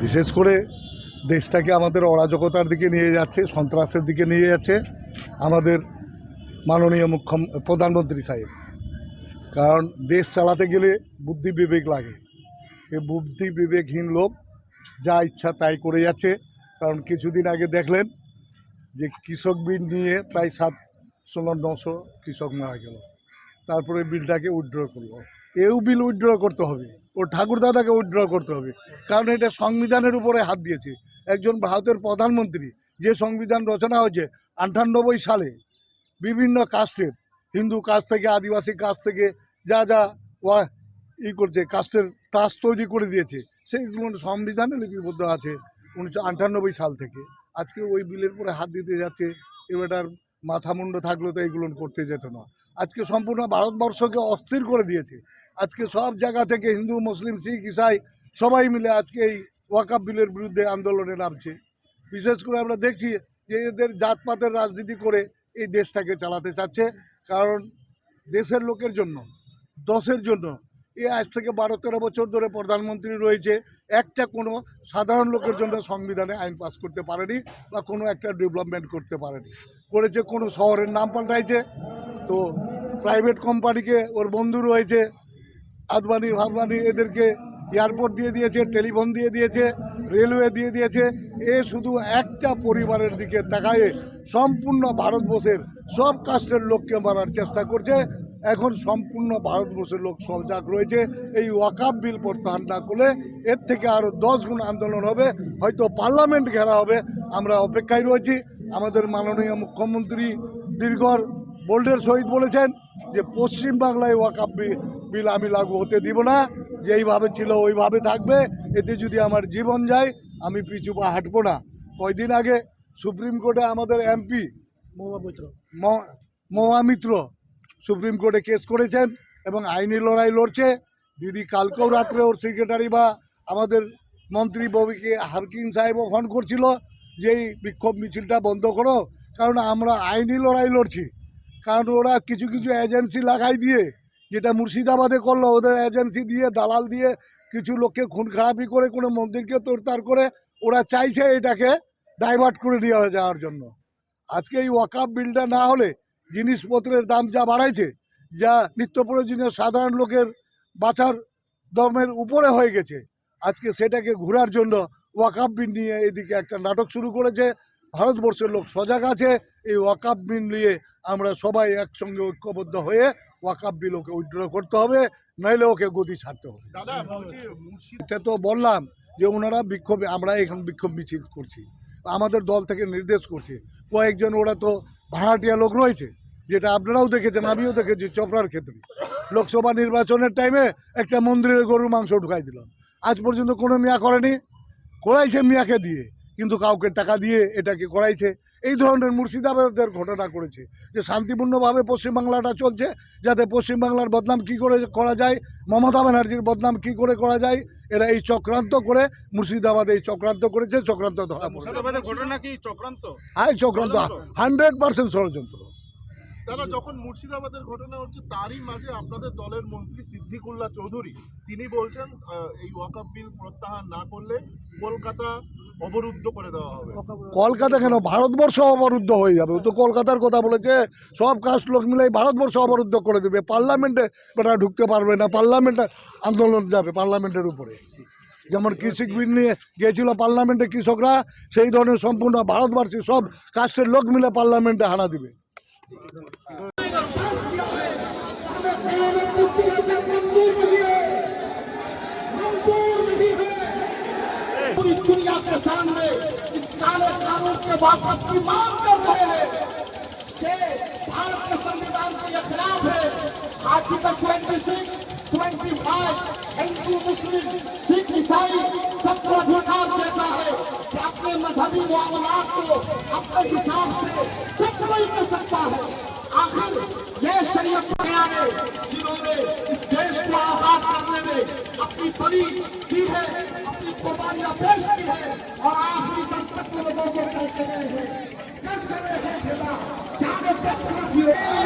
বিশেষ করে দেশটাকে আমাদের অরাজকতার দিকে নিয়ে যাচ্ছে, সন্ত্রাসের দিকে নিয়ে যাচ্ছে আমাদের মাননীয় মুখ্য প্রধানমন্ত্রী সাহেব। কারণ দেশ চালাতে গেলে বুদ্ধি বিবেক লাগে। এই বুদ্ধি বিবেকহীন লোক যা ইচ্ছা তাই করে যাচ্ছে। কারণ কিছুদিন আগে দেখলেন যে কৃষক বিল নিয়ে প্রায় সাতশো না নশো কৃষক মারা গেল। তারপরে বিলটাকে উইথড্র করল। এও বিল উইথড্র করতে হবে। ও ঠাকুর দাদাকে উইথড্র করতে হবে। কারণ এটা সংবিধানের উপরে হাত দিয়েছে। একজন ভারতের প্রধানমন্ত্রী, যে সংবিধান রচনা হয়েছে আটানব্বই সালে, বিভিন্ন কাস্টের, হিন্দু কাস্ট থেকে, আদিবাসী কাস্ট থেকে যা যা ওয়া ই করছে, কাস্টের ট্রাস্ট তৈরি করে দিয়েছে সেইগুলো সংবিধানে লিপিবদ্ধ আছে উনিশশো আটানব্বই সাল থেকে। আজকে ওই বিলের পরে হাত দিতে যাচ্ছে এবারটার মাথা মুন্ড থাকলে তো এইগুলো করতে যেত না। আজকে সম্পূর্ণ ভারতবর্ষকে অস্থির করে দিয়েছে। আজকে সব জায়গা থেকে হিন্দু, মুসলিম, শিখ, ইসাই সবাই মিলে আজকে এই ওয়াকাপ বিলের বিরুদ্ধে আন্দোলনে নামছে। বিশেষ করে আমরা দেখছি যে এদের জাতপাতের রাজনীতি করে এই দেশটাকে চালাতে চাচ্ছে। কারণ দেশের লোকের জন্য, দশের জন্য এ আজ থেকে বারো, তেরো বছর ধরে প্রধানমন্ত্রী রয়েছে। একটা কোনো সাধারণ লোকের জন্য সংবিধানে আইন পাস করতে পারেনি বা কোনো একটা ডেভেলপমেন্ট করতে পারেনি। করেছে কোনো শহরের নাম পাল্টাইছে। তো প্রাইভেট কোম্পানিকে ওর বন্ধু রয়েছে, আদবানি ভাববানি এদেরকে এয়ারপোর্ট দিয়ে দিয়েছে, টেলিফোন দিয়ে দিয়েছে, রেলওয়ে দিয়ে দিয়েছে। এ শুধু একটা পরিবারের দিকে তাকায়ে সম্পূর্ণ ভারতবর্ষের সব কাস্টের লোককে মারার চেষ্টা করছে। এখন সম্পূর্ণ ভারতবর্ষের লোক সজাগ রয়েছে। এই ওয়াকাপ বিল প্রত্যাহার না করলে এর থেকে আরও দশ গুণ আন্দোলন হবে, হয়তো পার্লামেন্ট ঘেরা হবে। আমরা অপেক্ষায় রয়েছি। আমাদের মাননীয় মুখ্যমন্ত্রী দীর্ঘর বোল্ডের সহিত বলেছেন যে পশ্চিম বাংলায় ওয়াকাপ বিল আমি লাগু হতে দিব না। যেইভাবে ছিল ওইভাবে থাকবে। এতে যদি আমার জীবন যায় আমি পিছু পা হাঁটবো না। কয়দিন আগে সুপ্রিম কোর্টে আমাদের এমপি মহামিত্র সুপ্রিম কোর্টে কেস করেছেন এবং আইনি লড়াই লড়ছে। দিদি কালকেও রাত্রে ওর সেক্রেটারি বা আমাদের মন্ত্রী ববিকে হারকিং সাহেবও ফোন করছিল যে এই বিক্ষোভ মিছিলটা বন্ধ করো। কারণ আমরা আইনি লড়াই লড়ছি। কারণ ওরা কিছু কিছু এজেন্সি লাগাই দিয়ে, যেটা মুর্শিদাবাদে করল, ওদের এজেন্সি দিয়ে, দালাল দিয়ে কিছু লোককে খুন খারাপি করে, কোনো মন্দিরকে তোড়তাড় করে, ওরা চাইছে এটাকে ডাইভার্ট করে নিয়ে যাওয়ার জন্য। আজকে এই ওয়াকাপ বিলটা না হলে জিনিসপত্রের দাম যা বাড়াইছে, যা নিত্য প্রয়োজনীয় সাধারণ লোকের বাঁচার দমের উপরে হয়ে গেছে, আজকে সেটাকে ঘোরার জন্য ওয়াকাপ বিল নিয়ে এদিকে একটা নাটক শুরু করেছে। ভারতবর্ষের লোক সজাগ আছে এই ওয়াকাপ বিল নিয়ে আমরা সবাই একসঙ্গে ঐক্যবদ্ধ হয়ে ওয়াকাপ বিল ওকে উইড্র করতে হবে নইলে ওকে গতি ছাড়তে হবে। দাদা এটা তো বললাম যে ওনারা বিক্ষোভ আমরা এখন বিক্ষোভ মিছিল করছি। আমাদের দল থেকে নির্দেশ করছে। কয়েকজন ওরা তো ভাড়াটিয়া লোক রয়েছে যেটা আপনারাও দেখেছেন আমিও দেখেছি চপড়ার ক্ষেত্রে। লোকসভা নির্বাচনের টাইমে একটা মন্দিরের গরুর মাংস ঢুকাই দিলাম। আজ পর্যন্ত কোনো মিয়া করেনি। করাইছে মিয়াকে দিয়ে। কিন্তু কাউকে টাকা দিয়ে এটাকে করাইছে। এই ধরনের মুর্শিদাবাদের ঘটনা করেছে যে শান্তিপূর্ণভাবে পশ্চিমবাংলাটা চলছে যাতে পশ্চিমবাংলার বদনাম কি করে করা যায় মমতা ব্যানার্জির বদনাম কি করে করা যায় এরা এই চক্রান্ত করে মুর্শিদাবাদে এই চক্রান্ত করেছে চক্রান্ত ধরা পড়েছে মুর্শিদাবাদের ঘটনা কি চক্রান্ত? হাই চক্রান্ত হান্ড্রেড পার্সেন্ট ষড়যন্ত্র। দাদা যখন মুর্শিদাবাদের ঘটনা হচ্ছে তারই মাঝে আপনাদের দলের মন্ত্রী সিদ্দিকুল্লাহ চৌধুরী তিনি বলছেন এই ওয়াকাপ বিল প্রত্যাহার না করলে কলকাতা অবরুদ্ধ করে দেওয়া হবে। কলকাতা কেন? ভারতবর্ষ অবরুদ্ধ হয়ে যাবে। ও তো কলকাতার কথা বলেছে সব কাস্ট লোক মিলে ভারতবর্ষ অবরুদ্ধ করে দেবে। পার্লামেন্টে বেটা ঢুকতে পারবে না পার্লামেন্টে আন্দোলন যাবে পার্লামেন্টের উপরে। যেমন কৃষি বিল নিয়ে গিয়েছিল পার্লামেন্টে কৃষকরা সেই ধরনের সম্পূর্ণ ভারতবর্ষের সব কাস্টের লোক মিলে পার্লামেন্টে হানা দিবে। पूरी दुनिया के सामने इस काले कानून के वापस की मांग कर रहे हैं भारत के संविधान के खिलाफ है। Article twenty six twenty five Hindu, Muslim, Sikh, ईसाई सबको अधिकार देता है कि अपने मजहबी मामलात को अपने हिसाब से सब कोई कर सकता है। आखिर ये शरीयत बयाने जिन्होंने इस देश को आज़ाद करने में अपनी बड़ी की है। अपनी कुर्बानियां पेश की है और आखिरी दम तक लोगों को कहते रहे हैं करते रहे हैं खेला जाने तक ना दिए